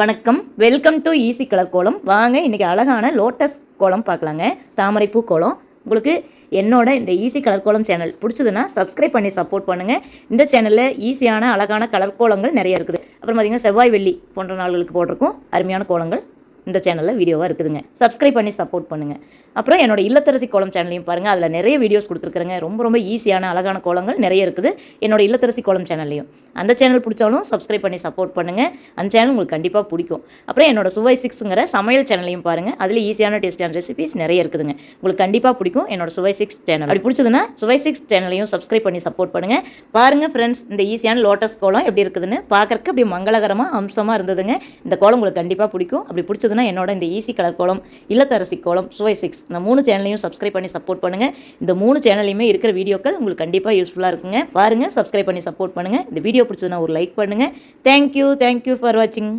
வணக்கம். Welcome to easy colour கோலம் வாங்க இன்றைக்கி அழகான லோட்டஸ் கோலம் பார்க்கலாங்க. தாமரைப்பூ கோலம். உங்களுக்கு என்னோட இந்த ஈஸி கலர் கோலம் சேனல் பிடிச்சதுன்னா சப்ஸ்கிரைப் பண்ணி சப்போர்ட் பண்ணுங்கள் இந்த சேனலில் ஈஸியான அழகான கலர் கோலங்கள் நிறைய இருக்குது. அப்புறம் பார்த்திங்கன்னா செவ்வாய் வெள்ளி போன்ற நாள்களுக்கு போட்டிருக்கும். அருமையான கோலங்கள். இந்த சேனலில் வீடியோவாக இருக்குதுங்க. சப்ஸ்கிரைப் பண்ணி சப்போர்ட் பண்ணுங்கள் அப்புறம் என்னோட இல்லத்தரசி கோலம் சேனலையும் பாருங்கள் அதில் நிறைய வீடியோஸ் கொடுத்துருக்குறேங்க. ரொம்ப ரொம்ப ஈஸியான அழகான கோலங்கள் நிறைய இருக்குது. என்னோட இல்லத்தரசி கோலம் சேனல்லையும் அந்த சேனல் பிடிச்சாலும் சப்ஸ்கிரைப் பண்ணி சப்போர்ட் பண்ணுங்கள் அந்த சேனல் உங்களுக்கு கண்டிப்பாக பிடிக்கும். அப்புறம் என்னோட சுவை சிக்ஸுங்கிற சமையல் சேனலையும் பாருங்கள் அதில் ஈஸியான டேஸ்டியான ரெசிபிஸ் நிறைய இருக்குதுங்க. உங்களுக்கு கண்டிப்பாக பிடிக்கும் என்னோட சுவை சிக்ஸ் சேனல் அப்படி பிடிச்சதுன்னா சுவை சிக்ஸ் சேனலையும் சப்ஸ்கிரைப் பண்ணி சப்போர்ட் பண்ணுங்கள் பாருங்கள் ஃப்ரெண்ட்ஸ் இந்த ஈஸியான லோட்டஸ் கோலம் எப்படி இருக்குதுன்னு. பார்க்கறக்கு அப்படி மங்களகரமாக அம்சமாக இருந்ததுங்க. இந்த கோலம் உங்களுக்கு கண்டிப்பாக பிடிக்கும். அப்படி பிடிச்சது பிடிச்சதுன்னா என்னோட இந்த ஈஸி கலர் கோலம் இல்லத்தரசி கோலம் சுவை சிக்ஸ் இந்த மூணு சேனலையும் சப்ஸ்கிரைப் பண்ணி சப்போர்ட் பண்ணுங்கள் இந்த மூணு சேனல்லையுமே இருக்கிற வீடியோக்கள் உங்களுக்கு கண்டிப்பாக யூஸ்ஃபுல்லாக இருக்குங்க. பாருங்கள் சப்ஸ்கிரைப் பண்ணி சப்போர்ட் பண்ணுங்கள் இந்த வீடியோ பிடிச்சதுன்னா ஒரு லைக் பண்ணுங்கள் தேங்க்யூ தேங்க்யூ ஃபார் வாட்சிங்